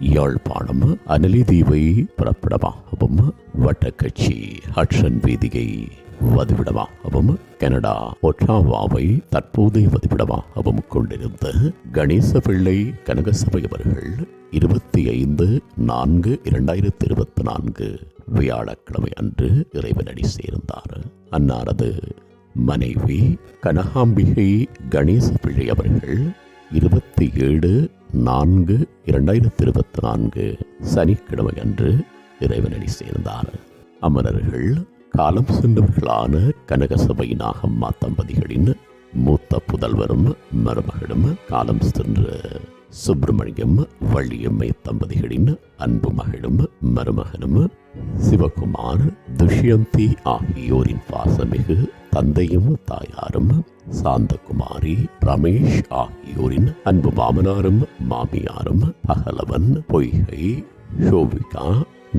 யாழ்ப்பாணம் அனலிதீவை புறப்படமாகவும் வட்டக்கட்சி ஹட்சன் வீதியை வதிவிடமாகவும் கனடா ஒட்டாவாவை தற்போதைய வதிவிடமாகவும் கொண்டிருந்த கணேச பிள்ளை கனகசபை அவர்கள் இருபத்தி ஐந்து நான்கு இரண்டாயிரத்தி இருபத்தி நான்கு வியாழக்கிழமை அன்று இறைவனடி சேர்ந்தார். அன்னாரது மனைவி கனகாம்பிகை கணேச பிள்ளை அவர்கள் இருபத்தி ஏழு நான்கு இரண்டாயிரத்தி இருபத்தி நான்கு சனிக்கிழமை அன்று இறைவனடி சேர்ந்தார். அமரர்கள் காலம் சென்றவர்களான கனகசபை நாகம்மா தம்பதிகளின் மூத்த புதல்வரும் மருமகளும் காலம் சென்று சுப்பிரமணியம் வள்ளியம்மை தம்பதிகளின் அன்பு மகளும் மருமகனும் சிவகுமார் துஷ்யந்தி ஆகியோரின் பாசமிகு தந்தையும் தாயாரும் சாந்தகுமாரி ரமேஷ் ஆகியோரின் அன்பு மாமனாரும் மாமியாரும் அகலவன் பொய்கை ஷோவிகா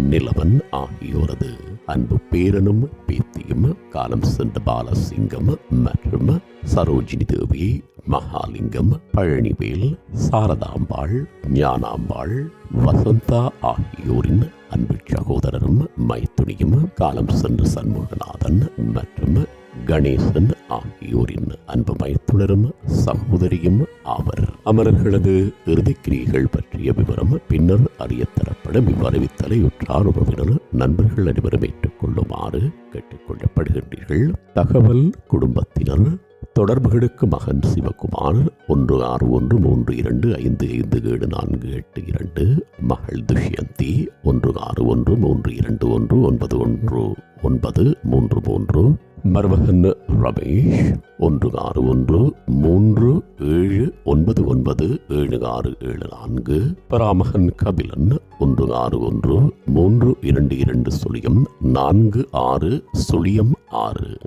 நிலவன் ஆகியோரது அன்பு பேரனும் பேத்தியும் காலம் சென்ற பாலசிங்கம் மற்றும் சரோஜினி தேவி மகாலிங்கம் பழனிவேல் சாரதாம்பாள் ஞானாம்பாள் வசந்தா ஆகியோரின் அன்பு சகோதரரும் மைத்துனியும் காலம் சென்ற சண்முகநாதன் மற்றும் கணேசன் ஆகியோரின் அன்பு மைத்துனரும் சகோதரியும் ஆவர். அமரர்களது இறுதிக்கிரியைகள் பற்றிய விவரம் பின்னர் அறியத்தரப்படும் இவ்வறிவித்தலை உற்றார் உறவினர் நண்பர்கள் அனைவரும் ஏற்றுக்கொள்ளுமாறு கேட்டுக்கொள்ளப்படுகின்றீர்கள். தகவல் குடும்பத்தினர் தொடர்புகளுக்கு மகன் சிவகுமார் ஒன்று ஆறு ஒன்று மூன்று இரண்டு ஐந்து ஐந்து ஏழு நான்கு எட்டு இரண்டு மகள் துஷ்யந்தி ஒன்று ஆறு ஒன்று மூன்று இரண்டு ஒன்று ஒன்பது ஒன்று ஒன்பது மூன்று மூன்று மருமகன் ரமேஷ் ஒன்று ஆறு ஒன்று மூன்று ஏழு ஒன்பது ஒன்பது ஏழு ஆறு ஏழு நான்கு. பராமகன் கபிலன் ஒன்று ஆறு ஒன்று மூன்று இரண்டு இரண்டு சுழியம் நான்கு ஆறு சுழியம் ஆறு.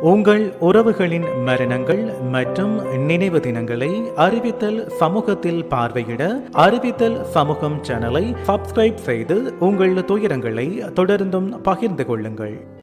உங்கள் உறவுகளின் மரணங்கள் மற்றும் நினைவு தினங்களை அறிவித்தல் சமூகத்தில் பார்வையிட அறிவித்தல் சமூகம் சேனலை சப்ஸ்கிரைப் செய்து உங்கள் துயரங்களை தொடர்ந்தும் பகிர்ந்து கொள்ளுங்கள்.